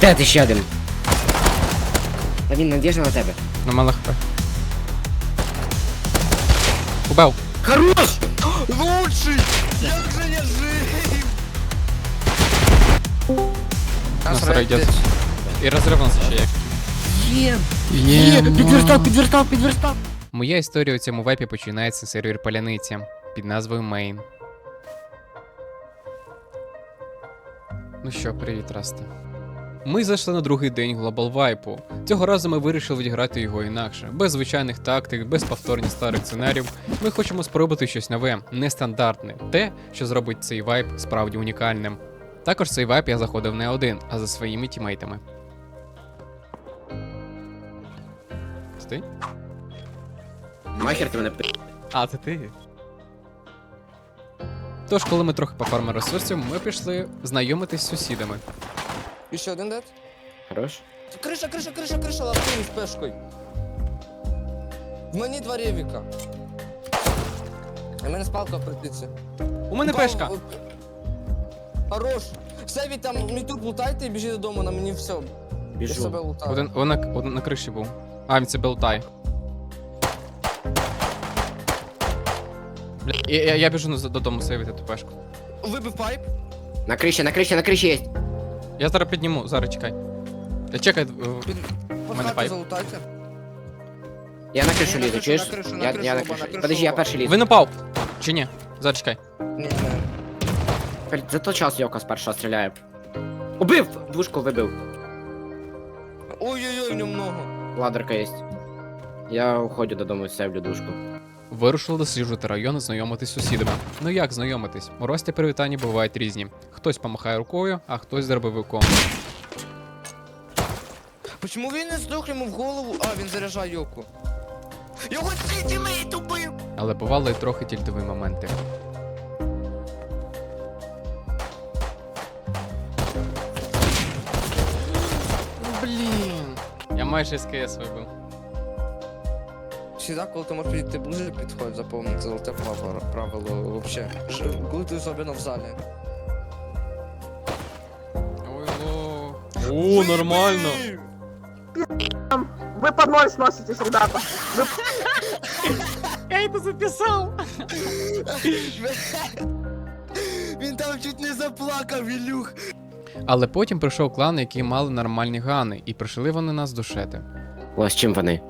Дед ще один. Та він надіжда на тебе. На мало хп. Убив. Хорош! Лучший! Як же я жив! Нас пройдет. І розрив нас ще є. Є! Є, Підверстав, підверстав, підверстав! Моя історія у цьому вепі починається з сервер Паляниці під назвою Main. Ну що, привіт, Расте. Ми зайшли на другий день Global Вайпу. Цього разу ми вирішили відіграти його інакше, без звичайних тактик, без повторень старих сценаріїв. Ми хочемо спробувати щось нове, нестандартне, те, що зробить цей вайп справді унікальним. Також цей вайп я заходив не один, а за своїми тімейтами. Стій? Махер ти мене. А, це ти. Тож, коли ми трохи пофармили ресурсів, ми пішли знайомитись з сусідами. І ще один дед? Хорош? Криша, криша, криша, криша, лапкою з пешкою. В мені два ревіка. У мене спалка в притиці. У мене пешка! Хорош. Все, від там мій труп лутайте і біжи додому, на мені все. Я себе лутаю. Один, один, на- один на криші був. А, він це белтай. Бля, я, я, я біжу на- додому сейвити ту пешку. Вибив пайп. На криші, на криші, на криші є. Я зараз підніму, зараз чекай. Я чекай. е, Під... Под мене хату пайп. залутайте. Я на кришу Ні, на лізу, чуєш? на кришу, на Я, я на оба, на Подожди, я оба. перший лізу. Він упав! Чи ні? Зараз чекай. Ні, ні. Блядь, Зато час Йока з першого стріляє. Убив! Двушку вибив. Ой-ой-ой, в ньому много. Ладерка є. Я уходжу додому і сейвлю душку. Вирушили досліджувати район і знайомитись з сусідами. Ну як знайомитись? У рості привітання бувають різні. Хтось помахає рукою, а хтось дробовиком. Почему він не здох йому в голову? А, він заряджає йоку. Його тімейт убив! Але бували і трохи тільтові моменти. Блін. Я майже СКС вибив. Всегда, коли ти можеш підійти ближе, підходь, запомни, це золоте правило, правило вообще. Ж- Коли ти особливо в залі. Ой, ло. О, нормально. Вы под ноль сноситесь, ребята. Я это записав. Він там чуть не заплакав, Ілюх. Але потім прийшов клан, який мали нормальні гани, і прийшли вони нас душити. О, з чим вони?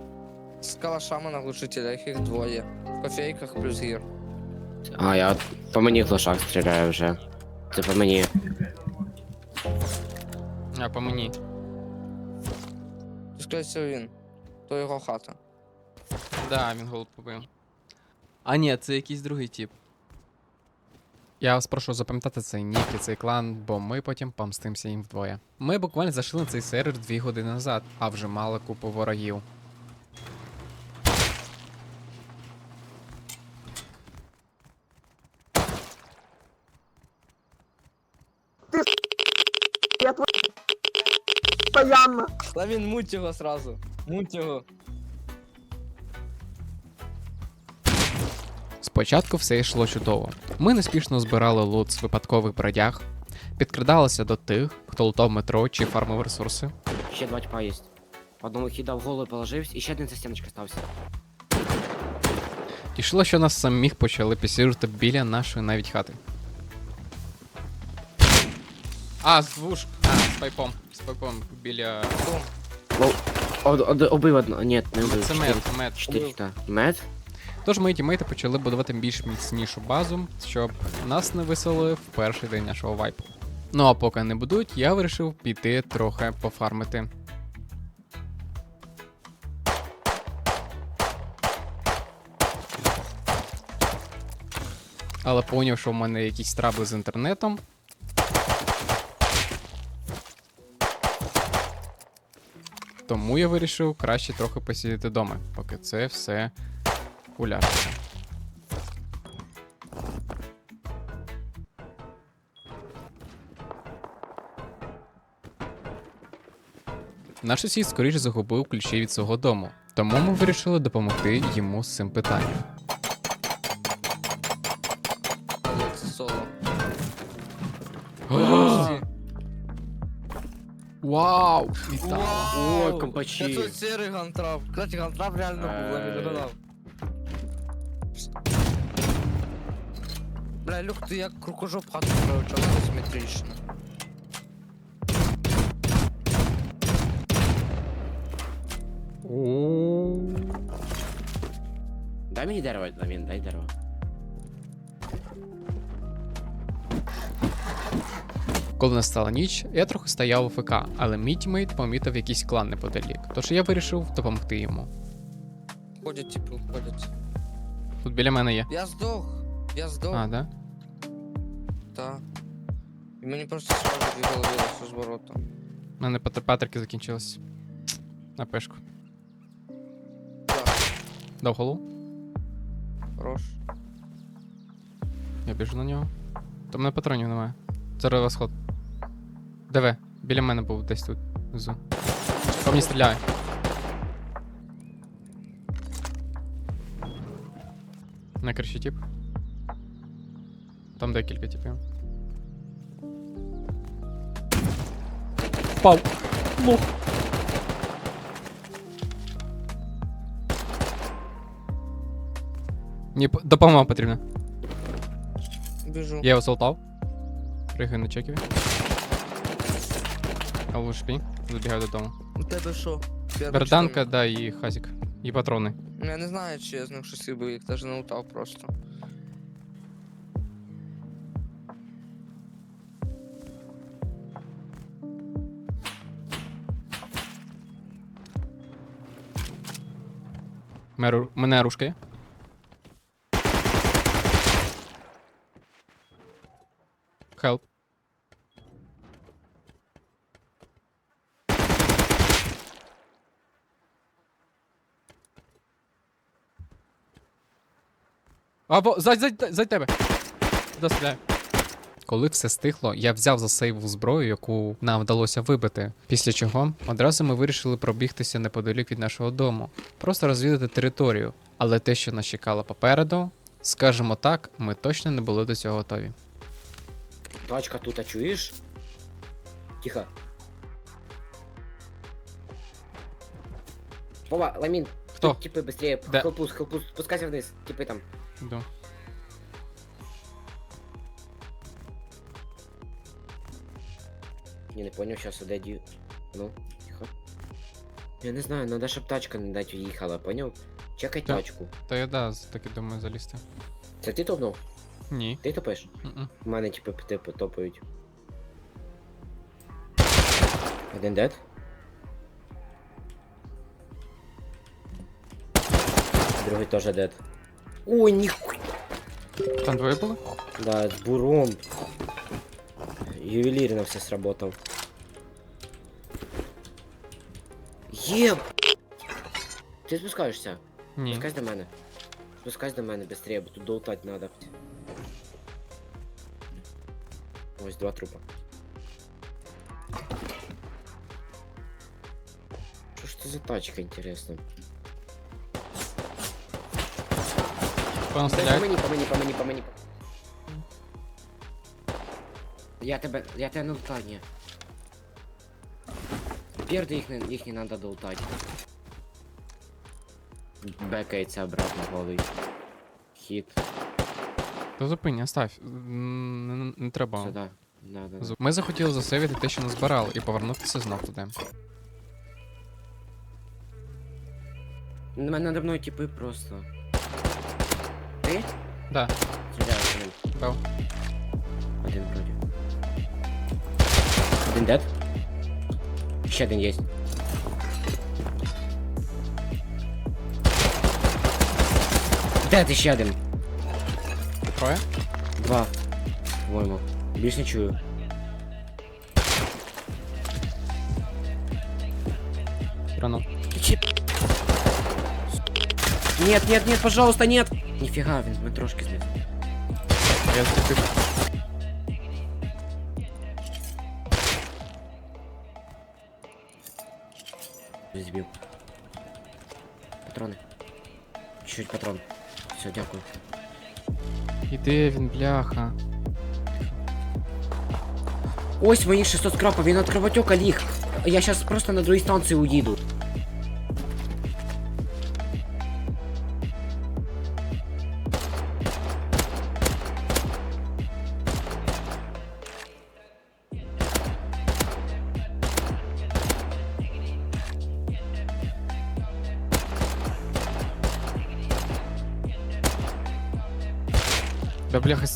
З калашами на глушителях їх двоє. В кофейках плюс гір. А, я по мені глушак стріляю вже. Це по мені. А по мені. Скоріше він. То його хата. Да, він голод побив. А ні, це якийсь другий тип. Я вас прошу запам'ятати цей нік і цей клан, бо ми потім помстимося їм вдвоє. Ми буквально зайшли на цей сервер дві години назад, а вже мали купу ворогів. Та він муть його сразу. Муть його. Спочатку все йшло чудово. Ми неспішно збирали лут з випадкових бродяг, підкрадалися до тих, хто лутав метро чи фармив ресурси. Ще два тіпа є. Одному хіда в голову положився, і ще один за стіночкою стався. Тішило, що нас самих почали підсіжувати біля нашої навіть хати. А, з вуш. А, з пайпом. З пайпом біля. Од, од, убив одного. Ні, не убив. Це мед, мед. Чотири. Мед? Тож мої тімейти почали будувати більш міцнішу базу, щоб нас не виселили в перший день нашого вайпу. Ну а поки не будуть, я вирішив піти трохи пофармити. Але поняв, що в мене якісь трабли з інтернетом. Тому я вирішив краще трохи посидіти вдома, поки це все уляжеться. Наш сусід скоріше загубив ключі від свого дому, тому ми вирішили допомогти йому з цим питанням. Вау! Ой, компачі. Я тут серий гантрап. Кстати, гантрап реально був, я не Ей. догадав. Бля, Люк, ти як крукожоп хату строїв, чого вона симетрична? Дай мені дерево, Ламін, дай дерево. Коли настала ніч, я трохи стояв у ФК, але мій тімейт помітив якийсь клан неподалік, тож я вирішив допомогти йому. Ходять, типу, ходять. Тут біля мене є. Я здох. Я здох. А, да? Та. І мені просто сразу дві голови з ворота. У мене пат- патрики закінчились. На пешку. Так, Дав голу. хорош. Я біжу на нього. Та в мене патронів немає. Зараз восход. ДВ, біля мене був десь тут внизу. По мені стріляє. На криші тип. Там декілька типів. Впав! Лох! Мені п- допомога потрібна. Біжу. Я його солтав. Пригаю на Чекові. Алушпі. Забігаю додому. У тебе що? Берданка, да, і хазік. І патрони. Я не знаю, чи я з ним щось би їх навіть не лутав просто. Меру... Мене рушкає. Хелп. Або зай, зай, зай тебе. Достріляю. Коли все стихло, я взяв за сейву зброю, яку нам вдалося вибити. Після чого одразу ми вирішили пробігтися неподалік від нашого дому, просто розвідати територію. Але те, що нас чекало попереду, скажімо так, ми точно не були до цього готові. Тачка тут, а чуєш? Тихо. Вова, Ламін, Хто? тут типи быстрее. Хелпус, хелпус, спускайся вниз. Типи там. Іду. Я не понял, сейчас де ді... Ну, тихо. Я не знаю, надо, щоб тачка не дать уїхала, понял? Чекай Так. тачку. Та я да, так і думаю залізти. Це ти топнув? Ні. Ти топиш? М-м. У мене типу типу топають. Один дед. Другий теж дед. Ой, ніхуй. Там двоє були? Да, с буром. Ювелирно все сработал. Еб! Ты спускаешься? Ні. Спускайся до мене. Спускайся до мене быстрее, бо тут долутать надо. Ось два трупа. Что ж это за тачка, интересно? Певно. По мені, по мені, по мені, по мені. Я тебе, я тебе не лутаю, ні. Перди їх не, їх не надо долутати. Бекається обратно голий. Хіт. То зупинь, оставь. М, Не, не, не треба. Сюди. Да, да, да. Зу- Ми захотіли засейвити те, що назбирали, і повернутися знов туди. На мене надо мною типи просто. Ти? Да, Стріляю по ним. бав. Один вроді. Один дед. Ще один є. Дед ще один. Троє? Два. По-моєму. Більш не чую. Рано. Чи- Нет, нет, нет, пожалуйста, нет! Нифига, він ми трошки злив. Я зацепив. Збив. Патрони. Чуть патрон. Все, дякую. Іде він, бляха. Ось мої 600 скрапа, він від кровотека ліг. я сейчас просто на другой станции уеду.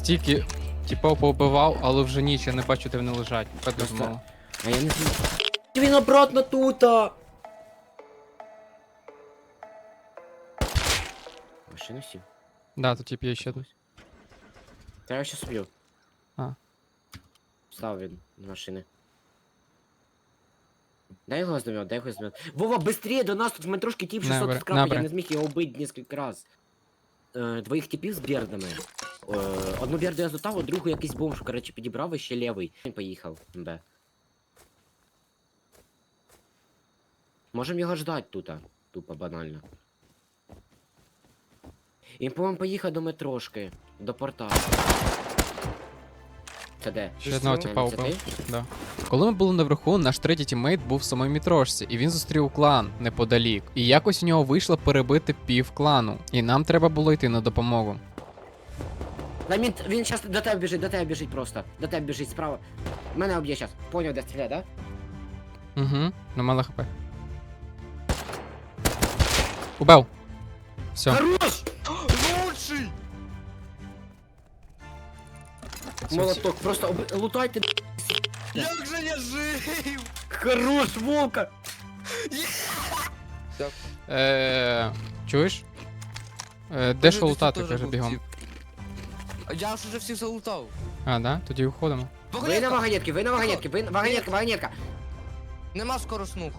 Стільки типов поубивав, але вже ніч, я не бачу, де вони лежать. Просто- Подумав. А я не знаю. Він обратно тута. Машину сів. Да, тут тип є ще тут. Та я щас уб'ю. А. Став він на машини. Дай його знамет, дай його знамет. Вова, быстрее до нас тут в метрошки тип 600 Набре, скрапа, я не зміг його убити несколько раз. Е, двоїх типів з бердами. Е, одну берду я злутав, а другу якийсь бомж, короче, підібрав і ще лівий. Він поїхав, Б. Можем його ждать тут, тупо банально. Він, по-моєму, поїхав до метрошки, до порта. Це де? Ще одного типа це? Да. Коли ми були наверху, наш третій тіммейт був в самій мітрошці, і він зустрів клан неподалік. І якось у нього вийшло перебити пів клану. І нам треба було йти на допомогу. Ламін, він зараз до тебе біжить, до тебе біжить просто. До тебе біжить справа. Мене об'є зараз. Поняв, де стріляє, да? Угу, ну мало хп. Убив. Все. Хорош! Лучший! Молоток, просто об... лутайте. Як же я жив! Хорош, волка! Е, чуєш? Е, де ж лутати, каже бігом. Я ж уже всіх залутав. А, да? Тоді уходимо. Ви на Вагонетка! вагонетки, ви на вагонетки, ви... Вагонетка, вагонетка. Нема скороснух.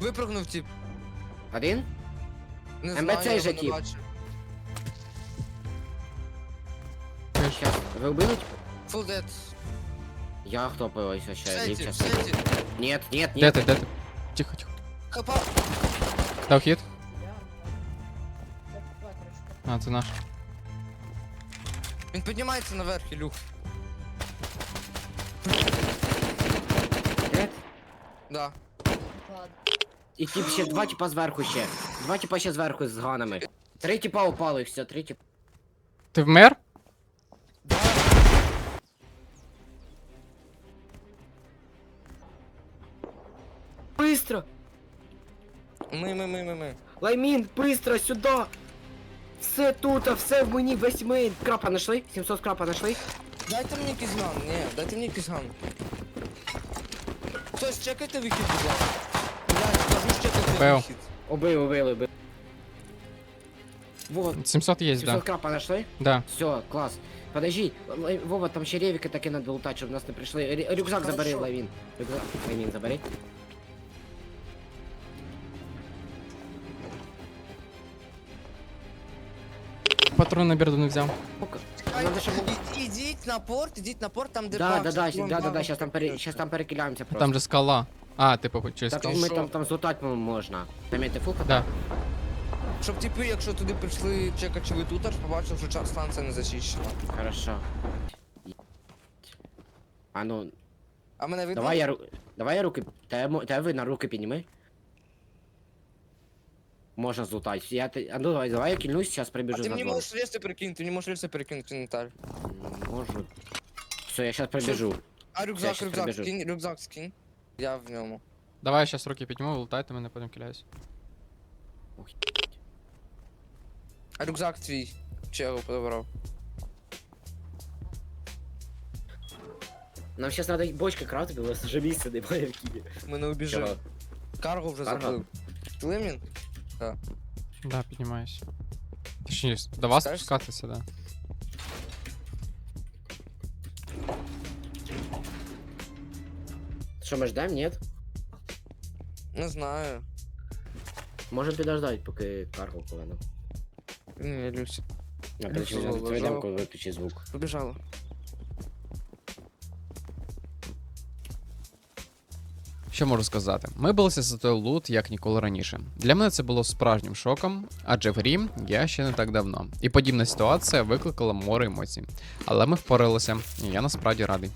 Випрыгнув тип. Один? Не МБЦ знаю, я його же не бачив. Щас, ви убили? Full dead. Я хтопаюся ще, Сеті, ліпче. сеті. Нет, нет, Де нет. ти, де ти? Тихо, тихо. Хапа. Дав хід? А, це наш. Він піднімається наверх, Ілюх. Нет. Да. І тип ще два типа зверху ще. Два типа ще зверху з ганами. Три типа упали, все, три типа. Ти вмер? Быстро! Ми, ми, ми, ми, ми. Лаймін, быстро, сюда! Все тут, а все в мені, весь мейн. Крапа нашли? 700 крапа нашли? Дайте мені якийсь ган, ні, дайте мені якийсь ган. Хтось чекайте вихід, будь ласка. Я кажу, чекайте Пев. вихід. Убили, убили, убили. Вот, 700 є, 700 да. крапа нашли? Да. Все, класс. Подожди, Лай- Вова, там ще ревіки таки надо лутати, щоб нас не прийшли. Рю- Рюкзак забери, Хорошо. Лавін. Рюкзак, Лавін, забери. Патрон на бірду не взяв. Пока. Надо, щоб... ід- Ідіть на порт, ідіть на порт, там де Да, да, да, да, да, да, сейчас там, пере... сейчас там перекидаемся просто. Там же скала. А, типу, через Так, скалу. ми що? там, там злутати можна. Замітьте фука? Да. Щоб типи, якщо туди прийшли чекати, чи ви тут, аж побачив, що ча- станція не зачищена. Хорошо. А ну, А мене видно? давай я ру... Давай я руки... Та, мо- та ви на руки підніми. Можна злутати. Я ти... А ну давай, давай я кільнусь, зараз А прибіжу ти на мені двор. можеш рельси перекинути, ти мені можеш рельси перекинути, інвентар. Можу. Все, я зараз прибіжу. А рюкзак, щас рюкзак, прибіжу. скинь, рюкзак скинь. Я в ньому. Давай я зараз руки підніму, лутайте мене, потім киляюсь. А рюкзак твій. Чи я його подобрав? Нам зараз треба бочки крафти, у нас вже місця немає в Києві. Ми не убіжимо. Чого? Карго вже Карго? заплив. Тлимін? Да, піднімаюсь. Точніше, до вас Спускаєшся? спускатися, да. Що, ми ждемо, ні? Не знаю. Можемо підождати, поки карго повинно. Ні, Люся. А Ну, подожди, все, я лежав. відведемо, коли виключи звук. Побіжала. Що можу сказати? Ми билися за той лут як ніколи раніше. Для мене це було справжнім шоком, адже в грі я ще не так давно. І подібна ситуація викликала море емоцій. Але ми впоралися, і я насправді радий.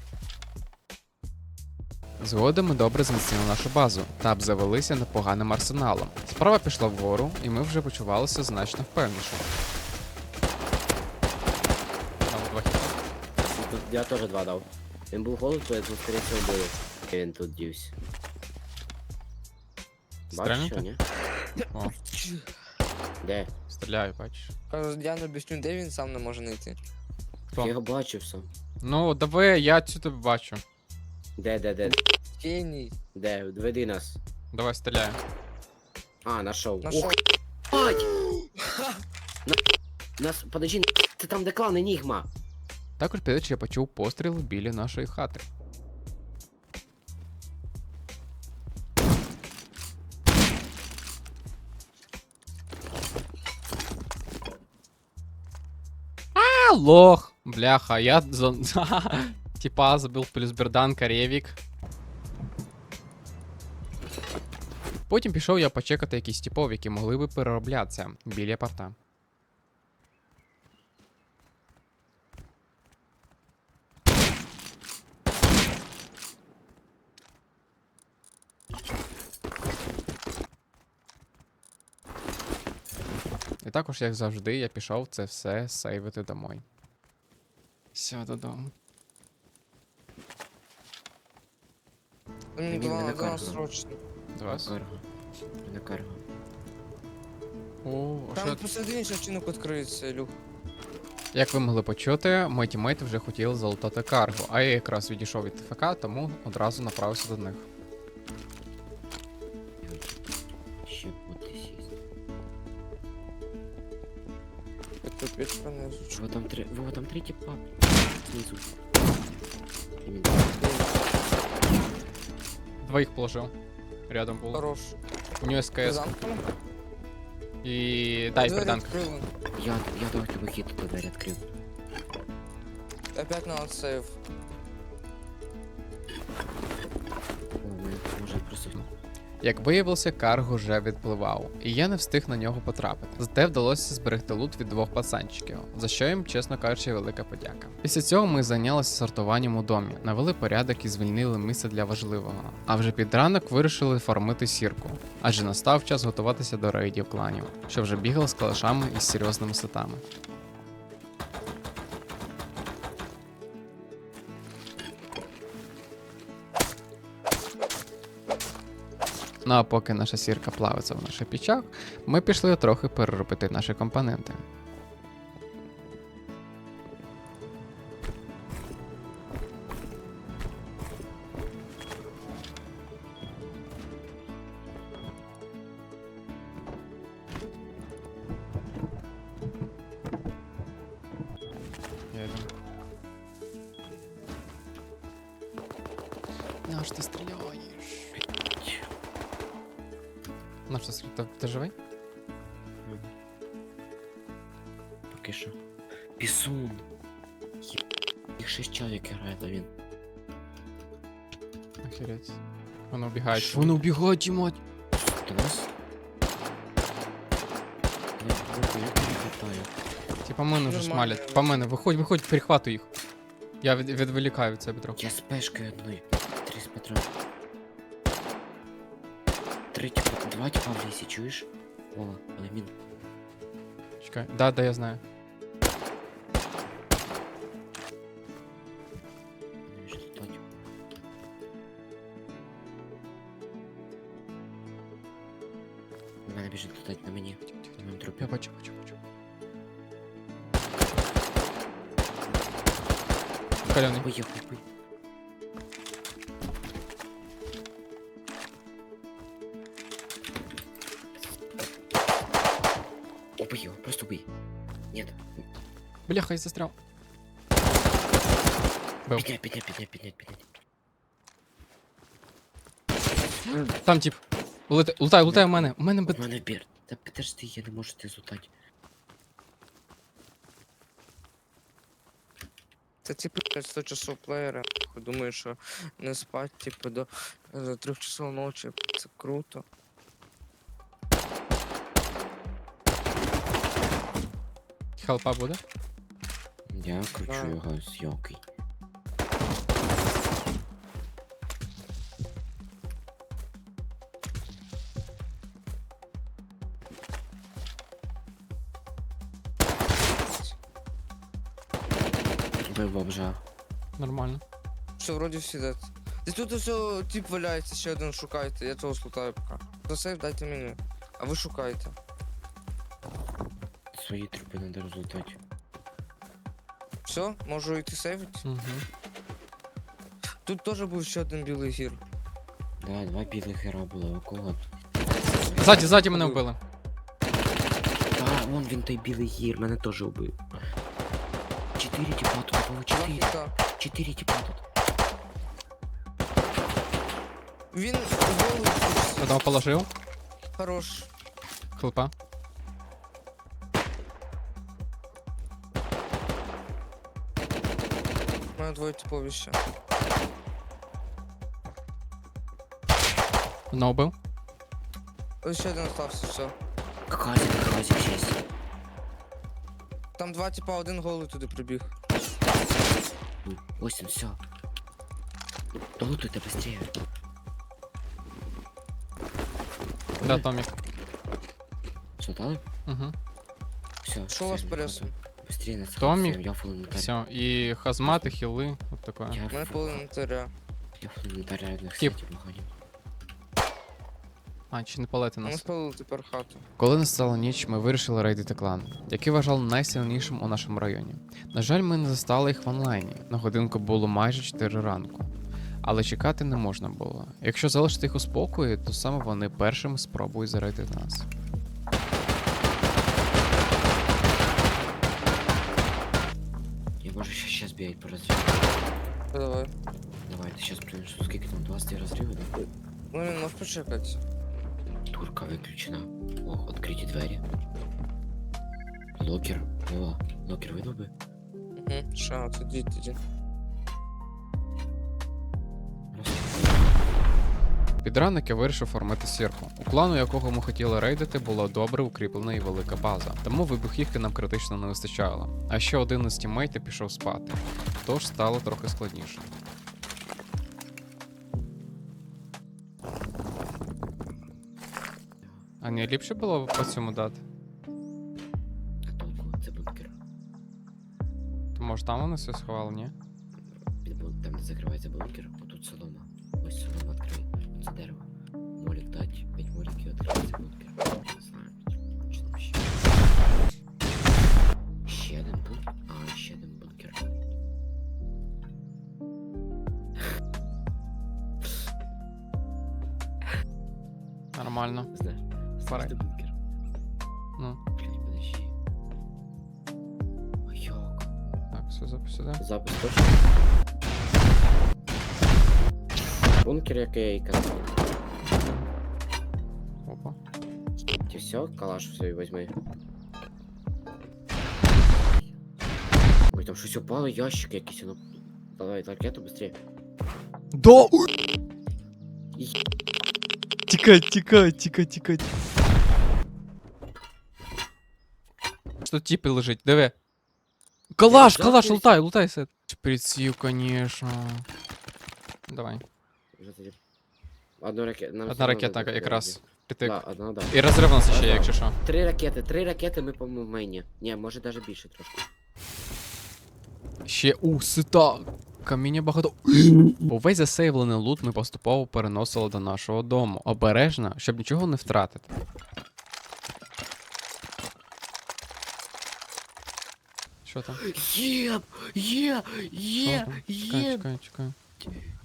Згодом ми добре зміцнили нашу базу та обзавелися непоганим арсеналом. Справа пішла вгору, і ми вже почувалися значно впевніше. Я теж два дав. Він був голод, то я тут, скоріше буде. Він тут дівся. Бачиш, що, Стрельнути? ні? О, Де? стріляю, бачиш. Кажу, Я не об'ясню, де він сам не може знайти. Хто? Я його бачив сам. Ну, давай, я цю тебе бачу. Де, де, де? Геній. Де? Веди нас. Давай стріляю. А, нашов. Нашов. Ох, бать! На... Нас, подожди, це там де клан Енігма. Також підучи я почув постріл біля нашої хати. Лох! Бляха, я. Типа забив плюс бердан, коревик. Потім пішов я почекати якісь типов, які могли би перероблятися біля порта. Також, як завжди, я пішов це все сейвити домой. Все, додому. Мені два, два срочно. До вас. Карго. На карго. О, а Там що? ще вчинок відкриється, Люк. Як ви могли почути, мої тімейти вже хотіли залутати карго, а я якраз відійшов від ТФК, тому одразу направився до них. Печка не звучить. Во там три, во там три типа. Снизу. Іменно. Двоїх положив. Рядом було. Хорош. У нього СКС Замкнув. і. Дай Двері берданка. відкрили. Я, я давай тебе хід до двері відкрив. Опять надо сейв. О, ми, може просто... Як виявилося, карго вже відпливав, і я не встиг на нього потрапити. Зате вдалося зберегти лут від двох пацанчиків, за що їм, чесно кажучи, велика подяка. Після цього ми зайнялися сортуванням у домі, навели порядок і звільнили місце для важливого. А вже під ранок вирішили фармити сірку, адже настав час готуватися до рейдів кланів, що вже бігали з калашами і серйозними сетами. Ну а поки наша сірка плавиться в наших пічах, ми пішли трохи переробити наші компоненти. На що стріляєш? Ти живий? Поки що. Пісун. Є... Їх шість чоловік грає, то він. Охереть. Воно убігає. Що? Воно убігає, мать! До нас? Я. Типа мене вже шмалять. По мене, виходь, виходь, перехватуй їх. Я від, відволікаю від себе трохи. Я з пешкою одною. Три з патрон. Три типа, два типа в лісі, чуєш? О, але він. Чекай. Да, да, я знаю. Не біжить лутать. На мене біжить лутать на мені. На моєму трупі. Я бачу, бачу, бачу. Каляний. Поїхав, пий. Бляха, я застрял. Бив. Підняй, підняй, підняй, підняй. Там тип. Лутай, лутай, лутай у мене. У мене У мене бір. Та подожди, я не можу ти зутати. Це типу 100 часов плеєра. Думаю, що не спать, типу, до 3 часов ночі. Це круто. Хелпа буде? Я кручу його з йоки. Бив бомжа. Нормально. Все, вроді всі дати. Де тут усе тип валяється, ще один шукайте, я того слутаю пока. За сейф дайте мені. А ви шукайте. Свої трупи треба розлутати. Все, можу йти сейвити. Угу. Тут теж був ще один білий гір. Да, два білих гера було, у кого? Ззаді, ззаді мене вбили. Та, вон він той білий гір, мене теж убив. Чотири тіпа тут, було Два чотири. хіта. Чотири тіпа тут. Він голий. Одного положив. Хорош. Хлопа. Мене двоє типові ще. Одного вбив. Ось ще один остався, все. Казик, честь. Там два типа, один голий туди прибіг. Ну, Ось він, все. Долутуйте быстрее. Да, Томік. Що дали? Угу. Все. Що у вас пересом? Быстрее на Томік? Я фул инвентарь. Все. І хазмати, хіли. От таке. Я У мене фул- половина інвентаря. Я фул инвентарь реально Тип. А, чи не палети Ми нас? спалили тепер хату. Коли настала ніч, ми вирішили рейдити клан, який вважали найсильнішим у нашому районі. На жаль, ми не застали їх в онлайні. На годинку було майже 4 ранку. Але чекати не можна було. Якщо залишити їх у спокої, то саме вони першими спробують зарейдити нас. Можу ще щас бігати. Давай. Давай, ты сейчас принесу. Скільки там? 20 разрывы да? Ну він може почекати. Турка выключена. О, открытие двери. Локер. О, локер выдал бы. Угу. шанс, иди, тоді. Під ранок я вирішив формити сірку. У клану, якого ми хотіли рейдити, була добре укріплена і велика база, тому вибухівки нам критично не вистачало. А ще один із тіммейтів пішов спати, тож стало трохи складніше. А не ліпше було по цьому дати? Толку, це бункер. То може там вони все сховали, ні? Там, де закривається бункер, отут солома. Ось солома відкрий. Це дерево. Молік дать, 5 моліків відкривається бункер. Не знаю, точно вообще. Ще один бункер. А, ще один бункер. Нормально. Знаєш, Парай. це бункер. Ну, Блядь, подожди. А як? так, все запис сюди. Запис точно. Бункер, як я і казав. Опа. Ти все, калаш все возьми. Ой, там щось упало, ящик якийсь, ну. Давай ракету быстрее. Да! І- Тікай, тікай, тікай, тікай. Що тіпи лежить, диви. Калаш, Я калаш, жахнусь. лутай, лутай сет. Шприців, конечно. Давай. Вже тоді. Одну ракету. Одна ракета якраз. Притик. Да, одна, да. І розрив у нас ще, є, якщо що. Три ракети, три ракети ми по мейні. Ні, може даже більше трошки. Ще у сита. Каміння багато. Увесь засейвлений лут ми поступово переносили до нашого дому. Обережно, щоб нічого не втратити. Що там? Єб! Є! Є! Що там? Чекай, Є! чекай, чекай.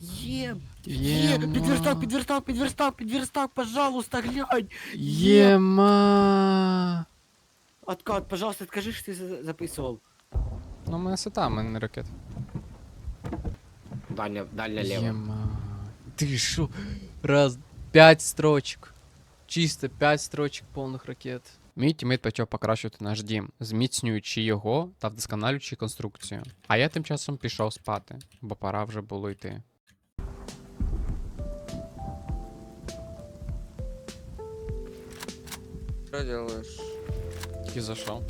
Є! Єма. Підверстак, підверстак, підверстак, підверстак, пожалуйста, глянь! Єма. Откат, пожалуйста, скажи, що ти за- записував. Ну, у мене сита, а не ракет. Дальня, дальня лево. Єма. Ти що? Раз, п'ять строчок. Чисто п'ять строчок повних ракет. Мій тімейт почав покращувати наш дім, зміцнюючи його та вдосконалюючи конструкцію. А я тим часом пішов спати, бо пора вже було йти. Що делаєш? Тільки зайшов.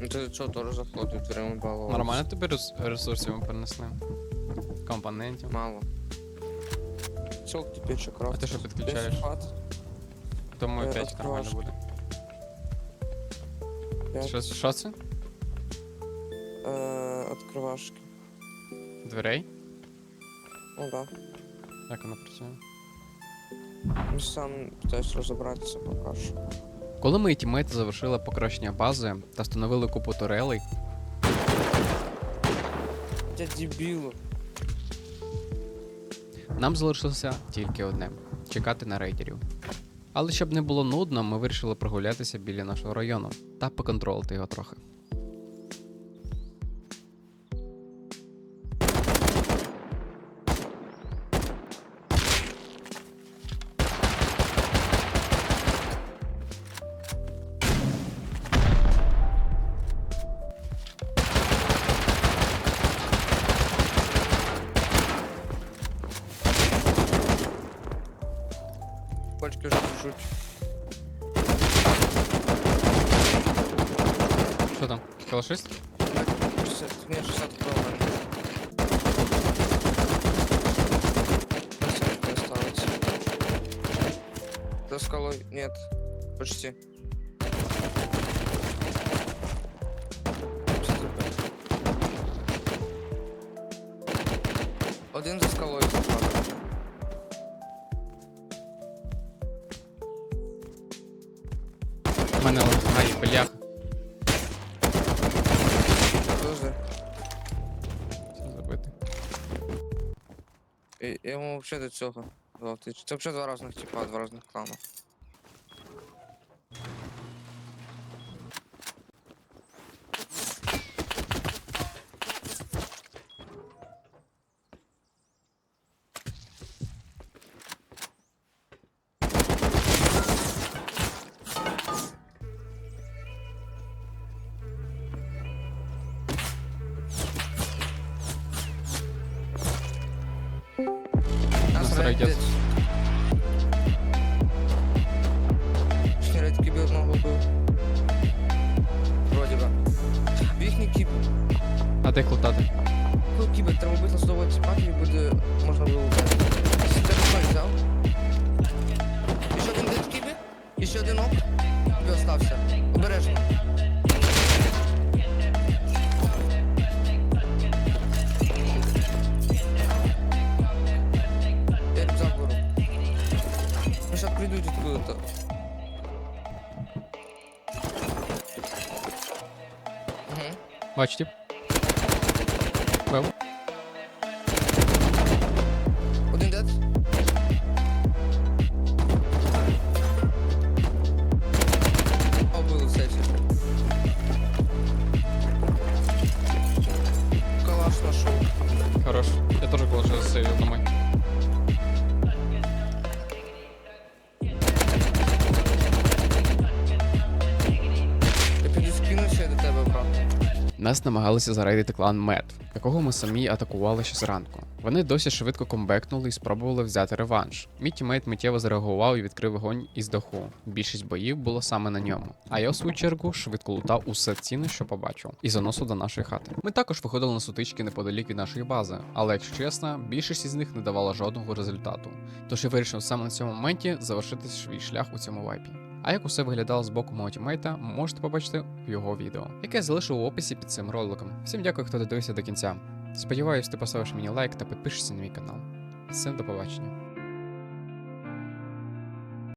Ну ти що, теж заходив, дверима балував. Нормально тобі рес- ресурсів ми перенесли? Компонентів. Мало. Тепер ще крафт. А ти що підключаєш? Е, 5 нормально буде. Що, що це? Е, Откривашки. Дверей? Ну да. Як воно працює? Я сам питаюсь розібратися поки що. Коли мої тімейти завершили покращення бази та встановили купу турелей, Я дебілу. нам залишилося тільки одне чекати на рейдерів. Але щоб не було нудно, ми вирішили прогулятися біля нашого району та поконтролити його трохи. За скалой нет. Почти. 55. Один за скалой западав. У мене лагає, бляха. Подожди. Все забити. Я йому вообще до цього. Дав. Ти- Це взагалі два різних типа, два різних клана. Нас Нас рейд кібі одного вбив. Вроді би. Їхній кіб. А де клутати? Ну, кібер треба вбити судового ціпати і буде можна вилучати. Ти той взяв? І ще один дед кібі? І ще один ок? Кібі остався. Обережно. Придут откуда-то. Угу. Бачите? Нас намагалися зарейдити клан Мед, якого ми самі атакували ще зранку. Вони досі швидко комбекнули і спробували взяти реванш. Мій тімейт миттєво зреагував і відкрив вогонь із даху. Більшість боїв було саме на ньому. А я, в свою чергу, швидко лутав усе цінне, що побачив, і заносив до нашої хати. Ми також виходили на сутички неподалік від нашої бази, але якщо чесно, більшість із них не давала жодного результату. Тож я вирішив саме на цьому моменті завершити свій шлях у цьому вайпі. А як усе виглядало з боку мого можете побачити в його відео, яке я залишу в описі під цим роликом. Всім дякую, хто додивився до кінця. Сподіваюсь, ти поставиш мені лайк та підпишешся на мій канал. Всім до побачення.